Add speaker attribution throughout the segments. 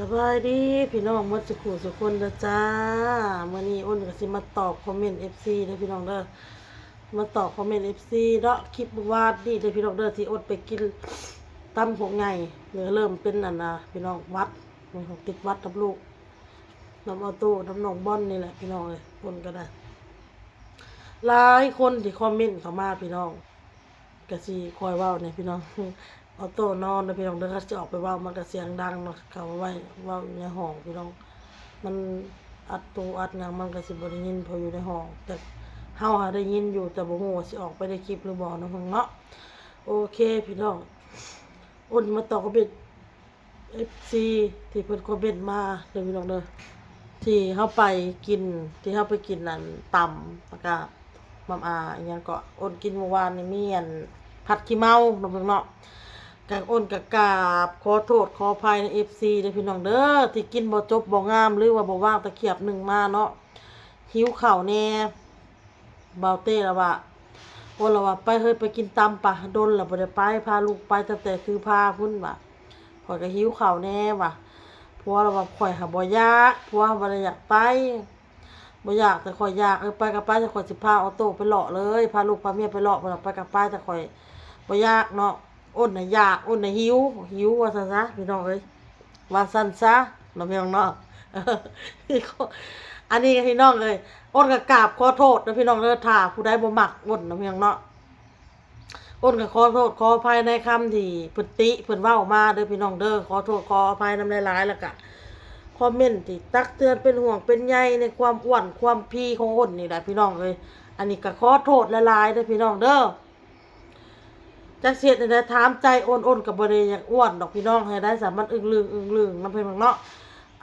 Speaker 1: สบายดีพี่น้องมดสุขุสุคนเด้อจ้ามื้อนี้อ้นก็สิมาตอบคอมเมนต์ FC เด้อพี่น้องเด้อมาตอบคอมเมนต์ FC เนาะคลิปวานนี่เด้อพี่น้องเด้อที่อ้นไปกินตำผงไงเนื้อเริ่มเป็นอันน่ะพี่น้องวัดมันของติดวัดกับลูกน้ำออโต้น้ำหนองบอนนี่แหละพี่น้องเอ้ยคนก็ได้หลายคนที่คอมเมนต์เข้ามาพี่น้องก็สิคอยว้าเนี่ยพี่น้อง ออโต้นอนนะพี่น้องเด้อเขาจะออกไปว้ามันก็เสียงดังเนาะเขาไว้ว้าอยู่ในห้องพี่น้อง มันอัดตูอัดหยังมันก็สิบ่ได้ยินพออยู่ในห้อง แต่เฮาหาได้ยินอยู่แต่บ่ฮู้ว่าสิออกไปในคลิปหรือบ่เนาะเนาะโอเคพี่น้องอุ่นมาต่อกับเบ็ด FC ที่เพิ่นคอมเมนต์มาเด้อพี่น้องเด้อที่เฮาไปกินที่เฮาไปกินนั่นตำแล้วก็มัมอาอีหยังก็อ้นกินเมื่อวานนี่มีอันผัดขี้เมาเนาะพี่น้องเนาะ กางอ้นกะกาบขอโทษขออภัยในเอฟซีเด้อพี่น้องเด้อที่กินบ่จบบ่งามหรือว่าบ่ว่างตะเขียบหนึ่งมาเนาะหิวข้าวแน่เบาเต้ละว่าโอ้ละว่าไปเฮ้ยไปกินตำปะดนละบ่ได้ไปพาลูกไปตั้งแต่คือพาพุ่นว่ะข่อยก็หิวข้าวแน่ว่ะผัวละว่าข่อยหาบ่อยากผัวบ่ได้อยากไปบ่อยากแต่ข่อยอยากเออไปกับไปแต่ข่อยสิพาออโต้ไปเลาะเลยพาลูกพาเมียไปเลาะบ่ล่ะไปกับไปแต่ข่อยบ่อยากเนาะ อ้นน่ะอยากอ้นน่ะหิวหิวว่าซั่นซะพี่น้องเอ้ยว่าซั่นซะเนาพี่น้องเนาะอันนี้พี่น้องเอ้ยอ้นก็กราบขอโทษนะพี่น้องเด้อถ้าผู้ใดบ่มักอ้นนะพี่น้องเนาะอ้นก็ขอโทษขออภัยในคำที่พฤติเพิ่นเว้ามาเด้อพี่น้องเด้อขอโทษขออภัยนำหลายๆแล้วก็คอมเมนต์ที่ตักเตือนเป็นห่วงเป็นใยในความอ้วนความพีของอ้นนี่แหละพี่น้องเอ้ยอันนี้ก็ขอโทษหลายๆเด้อพี่น้องเด้อ จักเสียดแต่ถามใจโอนโอนกับบริอยากอ้วนดอกพี่น้องให้ได้สามันอึงลึงอึงลึงน้ำเพลิงเนาะ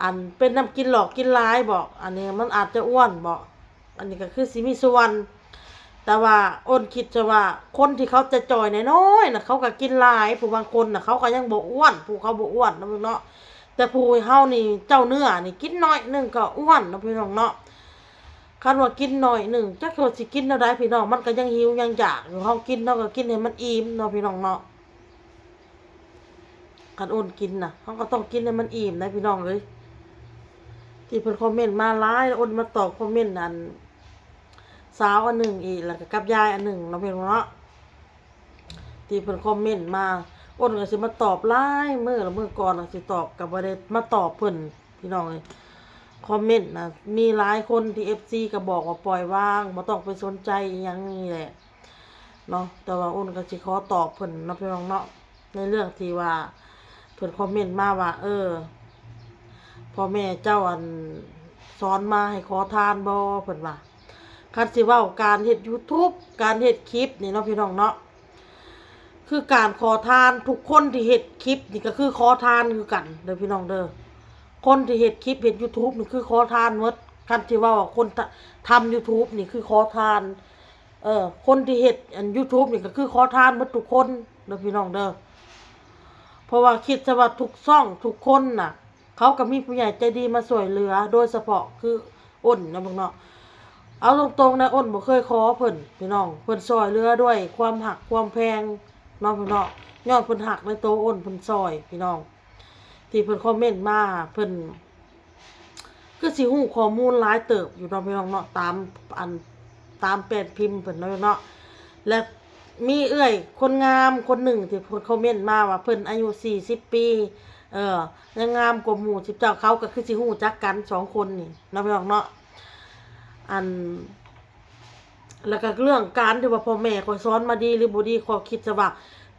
Speaker 1: อันเป็นน้ำกินหลอกกินร้ายบอก อันนี้มันอาจจะอ้วนบอก อันนี้ก็คือสิมีส่วนแต่ว่าอ้นคิดจะว่าคนที่เขาจะจอยน้อยๆนะเขาก็กินลายผู้บางคนนะเขาก็ยังบ่อ้วนผู้เขาบ่อ้วนนะพี่เนาะแต่ผู้เฮานี่เจ้าเนื้อนี่กินน้อยนึงก็อ้วนนะพี่น้องเนาะ คันว่ากินหน่อยหนึ่งจักเขาสิกินเท่าใดพี่น้องมันก็ยังหิวยังอยากอยู่เฮากินเนาก็กินให้มันอิ่มเนาะพี่น้องเนาะคันโอนกินน่ะเฮาก็ต้องกินให้มันอิ่มนะพี่น้องเอ้ยที่เพิ่นคอมเมนต์มาหลายแล้วโอนมาตอบคอมเมนต์อันสาวอันหนึ่งอีกแล้วก็กับยายอันหนึ่งเนาะพี่น้องเนาะที่เพิ่นคอมเมนต์มาโอนก็สิมาตอบหลายมื้อละมื้อก่อนน่ะสิตอบก็บ่ได้มาตอบเพิ่นพี่น้องเอ้ย คอมเมนต์นะมีหลายคนที่เอฟซีก็บอกว่าปล่อยว่างบ่ต้องไปสนใจอหยังนี่แหละเนาะแต่ว่าอ้นก็สิขอตอบเพิ่นเนาะพี่น้องเนาะในเรื่องที่ว่าเพิ่นคอมเมนต์มาว่า เออพ่อแม่เจ้าอันสอนมาให้ขอทานบ่เพิ่นว่าคันสิเว้าการเฮ็ด YouTube การเฮ็ดคลิปนี่เนาะพี่น้องเนาะคือการขอทานทุกคนที่เฮ็ดคลิปนี่ก็คือขอทานคือกันเด้อพี่น้องเด้อ คนที่เห็ดคลิปเห็ด YouTube นี่คือขอทานหมดคันที่ว่าคนทำ YouTube นี่คือขอทาน เออคนที่เห็ดอัน YouTube นี่ก็คือขอทานหมดทุกคนเด้อพี่น้องเด้อเพราะว่าคิดซะว่าทุกซ่องทุกคนน่ะ เขาก็มีผู้ใหญ่ใจดีมาสวยเหลือ โดยเฉพาะคืออ้นนะพวกเนาะเอาตรงๆนะอ้นบ่เคยขอเพิ่นพี่น้องเพิ่นซอยเหลือด้วย ความหักความแพงเนาะพี่น้องยอดเพิ่นหักในโตอ้นเพิ่นซอยพี่น้อง ที่เพิ่นคอมเมนต์มาเพิ่นคือสิฮู้ข้อมูลหลายเติบอยู่เนาะพี่น้องเนาะตามอันตามแปดพิมพ์เพิ่นเนาะเนาะและมีเอื้อยคนงามคนหนึ่งที่เพิ่นคอมเมนต์มาว่าเพิ่นอายุ40ปี เออยังงามกว่าหมู่สิบเจ้าเขาก็คือสิฮู้จักกันสองคนนี่เนาะพี่น้องเนาะอันแล้วก็เรื่องการที่ว่าพ่อแม่คอยสอนมาดีหรือบ่ดีขอยคิดซะว่า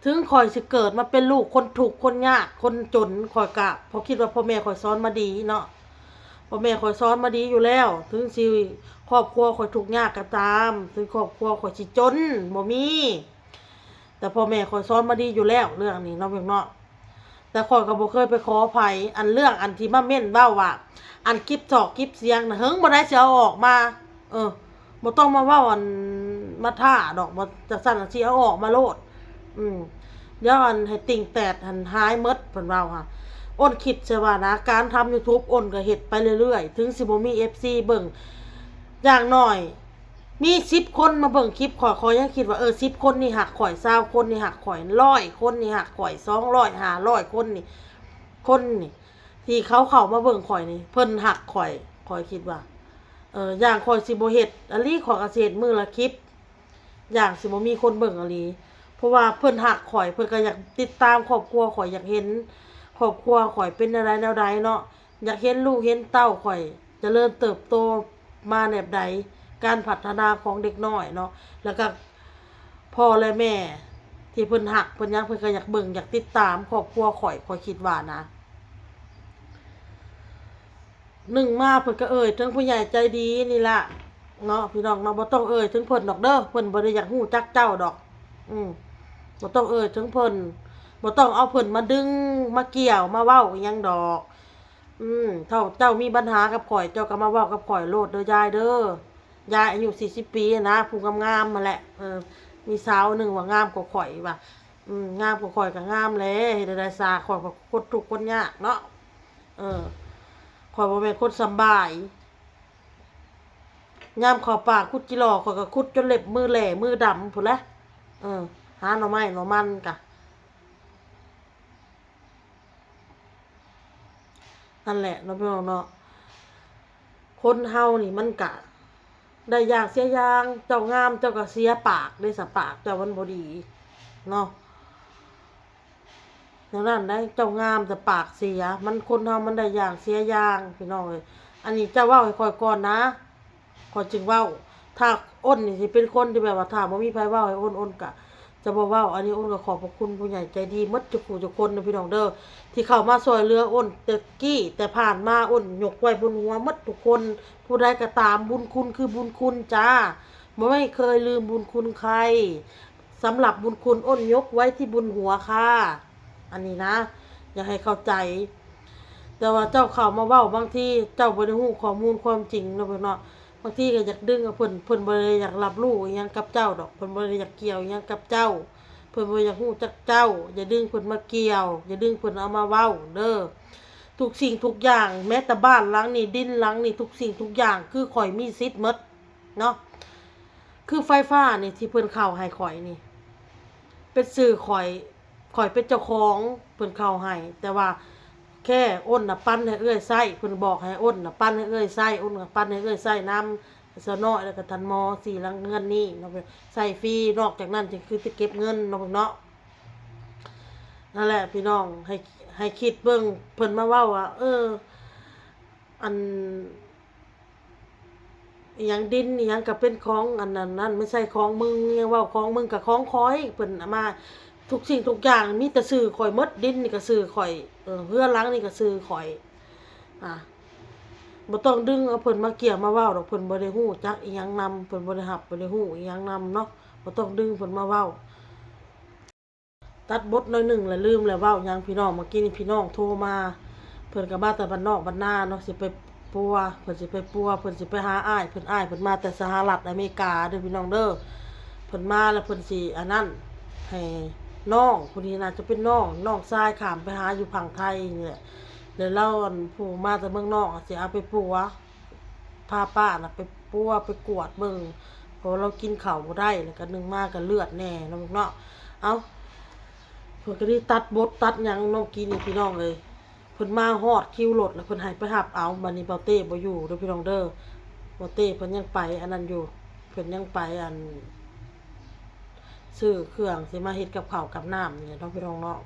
Speaker 1: ถึงคอยสิเกิดมาเป็นลูกคนถูกคนยากคนจนคอยกะเพราะคิดว่าพ่อแม่คอยสอนมาดีเนาะพ่อแม่คอยสอนมาดีอยู่แล้ว ถึงสิครอบครัวคอยทุกยากก็ตาม ถึงครอบครัวคอยสิจนบ่มีแต่พ่อแม่คอยสอนมาดีอยู่แล้วเรื่องนี้เนาะเพียงเนาะแต่คอยก็บ่เคยไปขออภัยอันเรื่องอันที่มาเม่นเบ้าว่า อันคลิปถอกคลิปเสียงนะเฮิงบ่ได้เสิเอาออกมา เออบ่ต้องมาว้าอันมาท่าดอกบ่จะสั่นเสิเอาออกมาโลด อืมเดี๋ยวอันให้ติ่งแตดหันหายหมดเพิ่นเว้าค่ะอ้นคิดใช่ว่านะการทำ YouTube อ้นก็เฮ็ดไปเรื่อยๆ ถึงสิบ่มี FC เบิ่งอย่างน้อย มี10คนมาเบิ่งคลิปข่อยข่อยยังคิดว่าเออ10คนนี่หักข่อย20คนนี่หักข่อย100คนนี่หักข่อย200 500คนนี่ คนนี่ ที่เขาเข้ามาเบิ่งข่อยนี่ เพิ่นหักข่อยข่อยคิดว่า เอออย่างข่อยสิบ่เฮ็ดอันนี้ขอยก็สิเฮ็ดมือละคลิป อย่างสิบ่มีคนเบิ่งอันนี้เพ ราะว่าเพิ่นหักข่อยเพิ่นก็อยากติดตามครอบครัวข่อยอยากเห็นครอบครัวข่อยเป็นอะไรแนวใดเนาะอยากเห็นลูกเห็นเต้าข่อยจเจริญเติบโตมาแบบใดการพัฒนาของเด็กน้อยเนาะแล้วก็พ่อและแม่ ที่เพิ่นหักเพิ่นยังเพิ่นก็อยากเบิ่งอยากติดตามครอบครัวข่อยข่อยคิดว่านะหนึ่งมาเพิ่นก็เอ่ยถึงผู้ใหญ่ใจดีนี่ละเนาะพี่น้องเนาะบ่ต้องเอ่ยถึงเพิ่นดอกเด้อเพิ่นบ่ได้อยากฮู้จักเจ้าดอก อืม บ่ต้องเอ่ยถึงเพิ่นบ่ต้องเอาเพิ่นมาดึงมาเกี่ยวมาเว้าอิหยังดอก อืมเท่าเจ้ามีปัญหากับข่อยเจ้าก็มาเว้ากับข่อยโลดเด้อยายเด้อยายอายุ40ปีนะผู้งามๆมาแหละเออมีสาวหนึ่งว่างามกว่าข่อยว่ะอืมงามกว่าข่อยก็งามแหล้วเฮ็ดได้ซาข่อยก็คนทุกข์คนยากเนาะเออข่อยบ่แม่นคนสำบายยามขอปากคุดจิหลอข่อยก็คุดจนเล็บมือแหล่มือดำพุ่นละเออ หาหน่อไม้หน่อมันกะนั่นแหละเนาะพี่น้องเนาะคนเฮานี่มันกะ ได้อยางเสียยางเจ้างามเจ้าก็เสียปากได้สปากเจ้ามันบ่ดีเนาะดังนั้นได้เจ้างามแต่ปากเสีย มันคนเฮามันได้อย่างเสียอย่างพี่น้องเอ้ยอันนี้เจ้าว้าให้คอยก่อนนะคอยจึงว้าถ้าอ้นนี่สิเป็นคนที่แบบว่าถ้าบ่มีไผเว้าให้อ้นอ้นกะ จะบ่เว้าอันนี้อ้นก็ขอบพระคุณผู้ใหญ่ใจดีหมดทุกผู้ทุกคนนะพี่น้องเด้อที่เข้ามาช่วยเหลืออ้นต่กี้แต่ผ่านมาอ้นยกไว้บนหัวหมดทุกคน ผู้ใดก็ตามบุญคุณคือบุญคุณจ้าไม่เคยลืมบุญคุณใครสำหรับบุญคุณอ้นยกไว้ที่บุญหัวค่ะอันนี้นะ อยากให้เข้าใจ แต่ว่าเจ้าเข้ามาเว้าบางทีเจ้าบ่ได้ฮู้ข้อมูลความจริงนะเพิ่นเนาะ บางทีก็อยากดึงเอาเพิ่นเพิ่นบ่ได้อยากรับรู้อิหยังกับเจ้าดอกเพิ่นบ่ได้อยากเกี่ยวอิหยังกับเจ้า เพิ่นบ่อยากฮู้จักเจ้า อย่าดึงเพิ่นมาเกี่ยว อย่าดึงเพิ่นเอามาเว้าเด้อทุกสิ่งทุกอย่าง แม้แต่บ้านหลังนี่ดินหลังนี่ทุกสิ่งทุกอย่างคือข่อยมีสิทธิ์หมดเนาะคือไฟฟ้านี่ที่เพิ่นเข้าให้ข่อยนี่ เป็นสื่อข่อยข่อยเป็นเจ้าของเพิ่นเข้าให้แต่ว่า แค่อ้นน่ะปั้นให้เอื้อยไส้เพิ่นบอกให้อ้นน่ะปั้นให้เอื้อยไส้อ้นก็ปั้นให้เอื้อยไส้น้ำสนอแล้วก็ทันมอสี่ลังเงินนี่เนาะเพิ่นใส่ฟรีนอกจากนั้นจึงคือจะเก็บเงินเนาะเนเนาะนั่นแหละพี่น้องให้ให้คิดเบิ่งเพิ่นมาเว้าว่าเออ อันอหยังดินอหยังก็เป็นของอันนั้นนั่นไม่ใช่ของมึงยังว้าของมึงกับของคอยเพิ่นมา ทุกสิ่งทุกอย่างมีแต่สื่อข่อยมดดินนี่ก็สื่อข่อยเออเฮือนหลังนี่ก็สื่อข่อย อะบ่ต้องดึงเอาเพิ่นมาเกี่ยวมาเว้าดอกเพิ่นบ่ได้ฮู้จักอีหยังนำเพิ่นบ่ได้รับบ่ได้ฮู้อีหยังนำเนาะบ่ต้องดึงเพิ่นมาเว้า ตัดบทน้อยหนึ่งแล้วลืมแล้วเว้าหยังพี่น้องเมื่อกี้นี่พี่น้องโทรมา เพิ่นก็มาแต่บ้านนอกบ้านนาเนาะสิไปปัวเพิ่นสิไปปัวเพิ่นสิไปหาอ้ายเพิ่นอ้ายเพิ่นมาแต่สหรัฐอเมริกาเด้อพี่น้องเด้อเพิ่นมาแล้วเพิ่นสิอันนั้นให้ น้องผู้นี้น่าจะเป็นน้องน้องชายขามไปหาอยู่ฝั่งไทยนี่แหละแล้วเราอันผู้มาแต่เมืองนอกอะสิเอาไปปัวพาป้าน่ะไปปัวไปกวดเบิ่งเพราะเรากินเข้าวบ่ได้แล้วก็นึงมากก็เลือดแน่เนาะลูกเนาะเอาเพิ่นก็ได้ตัดบทตัดหยังน้องกินนี่พี่น้องเลยเพิ่นมาฮอดคิวรถแล้วเพิ่นให้ไปหับเอาบัดนี้เบาเต้บ่อยู่เด้อพี่น้องเด้อเบาเต้เพิ่นยังไปอันนั้นอยู่เพิ่นยังไปอัน ซื้อเครื่องสิมาเฮ็ดกับข้าวกับน้ำนี่แหละเน้องพี่น้องเนาะ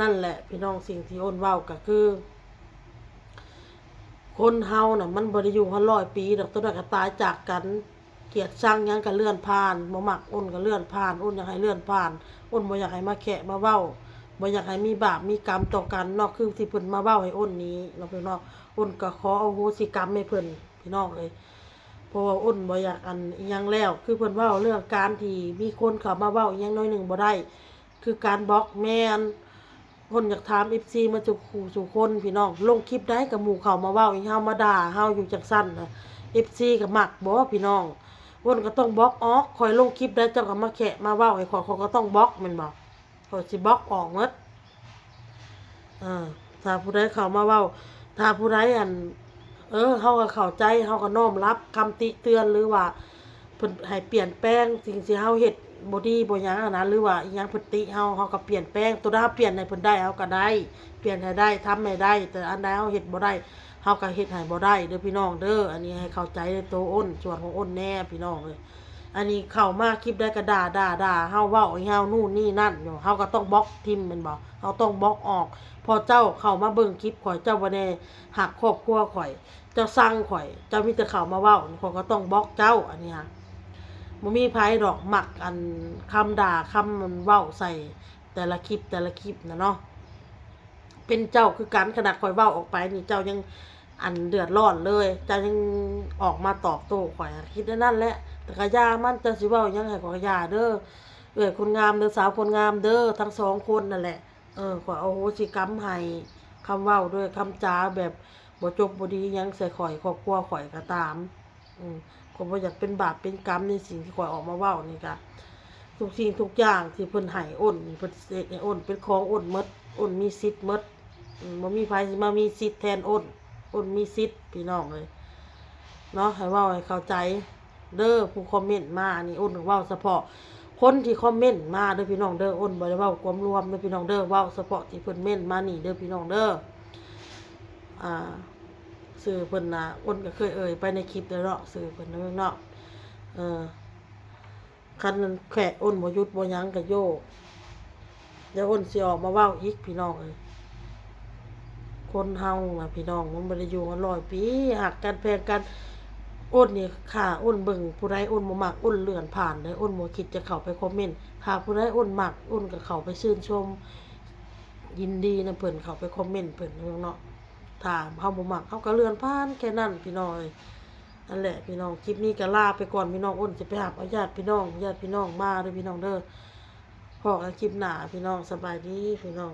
Speaker 1: นั่นแหละ พี่น้องสิ่งที่อ้นเว้าก็คือ คนเฮาน่ะ มันบ่ได้อยู่ฮันร้อยปีดอกตัวนั้นก็ตายจากกัน เกียดชังหยังก็เลื่อนผ่านบ่มักอ้นก็เลื่อนผ่านอ้นอยากให้เลื่อนผ่านอ้นบ่อยากให้มาแขะมาเว้าบ่อยากให้มีบาปมีกรรมต่อกันเนอกคือที่เพิ่นมาเว้าให้อ้นนี้เนาะพี่น้องอ้นก็ขออโหสิกรรมให้เพิ่นพี่น้องเอ้ย เพราะว่าอ้นบ่อยากอันยังแล้ว คือเพิ่นเว้าเรื่องการที่มีคนเข้ามาเว้าอิหยังน้อยหนึ่งบ่ได้ คือการบล็อกแม่นคนอยากถาม FC มาจุกขู่สู่คนพี่น้องลงคลิปได้กับหมู่เข้ามาเว้าอีเฮามาด่าเฮาอยู่จังซั่นน่ะ FC ก็มักบ่พี่น้องวนก็ต้องบล็อกออกคอยลงคลิปได้เจ้าก็มาแขะมาเว้าให้ขอยเขาก็ต้องบล็อกแม่นบ่ขอยสิบล็อกออกหมดอ่าถ้าผู้ใดเข้ามาเว้าถ้าผู้ใดอัน เออเขาก็เข้าใจเขาก็น้อมรับคำติเตือนหรือว่าเพิ่นให้เปลี่ยนแปลงสิ่งที่เฮาเฮ็ดบ่ดีบ่หยังนะหรือว่าอีหยังเพิ่นติเฮาเฮาก็เปลี่ยนแปลงตัวใดเฮาเปลี่ยนให้เพิ่นได้เฮาก็ได้ เปลี่ยนให้ได้ทำให้ได้ แต่อันใดเฮาเฮ็ดบ่ได้เฮาก็เฮ็ดให้บ่ได้เด้อพี่น้องเด้ออันนี้ให้เข้าใจในตัวอ้นส่วนของอ้นแน่พี่น้องเอ้ย อันนี้เข้ามาคลิปได้ก็ด่าด่าด่าเฮาเว้าเฮานู่นนี่นั่นอยู่เฮาก็ต้องบล็อกทิมแม่นบ่เฮาต้องบล็อกออก พอเจ้าเข้ามาเบิ่งคลิปข่อยเจ้าบ่ได้หักครอบครัวข่อย เจ้าสั่งข่อย เจ้ามีแต่เข้ามาเว้าข่อยก็ต้องบล็อกเจ้าอันนี้ฮะบ่มีไผดอกหมักอันคำด่าคำมันเว้าใส่แต่ละคลิปแต่ละคลิปนะเนาะเป็นเจ้าคือกันขนาดข่อยเว้าออกไปนี่เจ้ายังอันเดือดร้อนเลย เจ้ายังออกมาตอบโต้ข่อยคิดได้นั่นแหละ กะยามันจ้าสิเว้ายังไงข่อยก็ยาเด้อเอ้ยคนงามเด้อสาวคนงามเด้อทั้งสองคนนั่นแหละ เออขอยเอาโหสิกรรมให้คำเว้าด้วยคำจาแบบบ่จบบ่ดีหยังใส่ข่อยครอบครัวข่อยก็ตาม อืมผมว่าอยากเป็นบาปเป็นกรรมในสิ่งที่ข่อยออกมาเว้านี่กะทุกสิ่งทุกอย่างที่เพิ่นให้อ้นนี่เพิ่นเสกให้อ้นเป็นของอ้นหมดอ้นมีสิทธิ์หมดอืมบ่มีไผสิมามีสิทธิ์แทนอ้นอ้นมีสิทธิ์พี่น้องเลยเนาะให้เว้าให้เข้าใจ เด้อผู้คอมเมนต์มานี่อ้นเว้าเฉพาะคนที่คอมเมนต์มาเด้อพี่น้องเด้ออ้นบ่ได้เว้าความรวมเด้อพี่น้องเด้อเว้าเฉพาะที่เพิ่นเม่นมานี่เด้อพี่น้องเด้ออ่าสื่อเพิ่นนะอ้นก็เคยเอ่ยไปในคลิปแล้วเนาะสื่อเพิ่นนะเนาะเออคันแขกอ้นบ่ยุดบ่ยังก็โยกเดี๋ยวอ้นสิออกมาเว้าอีกพี่น้องเอ้ยคนเฮาน่ะพี่น้องมันบ่ได้อยู่กันร้อยปีหักกันแพงกัน อ้นนี่ค่ะอ้นเบิ่งผู้ใดอ้นบ่มักอ้นเลื่อนผ่านเลยอ้นบ่คิดจะเข้าไปคอมเมนต์หากผู้ใดอ้นมักอ้นก็เข้าไปชื่นชม ยินดีนะเพิ่นเข้าไปคอมเมนต์เพิ่นเนาะถามเฮาบ่มักเฮาก็เลื่อนผ่านแค่นั้นพี่น้องเอ้ยนั่นแหละพี่น้องคลิปนี้ก็ลาไปก่อนพี่น้องอ้นจะไปหาเอาญาติพี่น้องญาติพี่น้องมาเด้อพี่น้องเด้อพอกันคลิปหน้าพี่น้องสบายดีพี่น้อง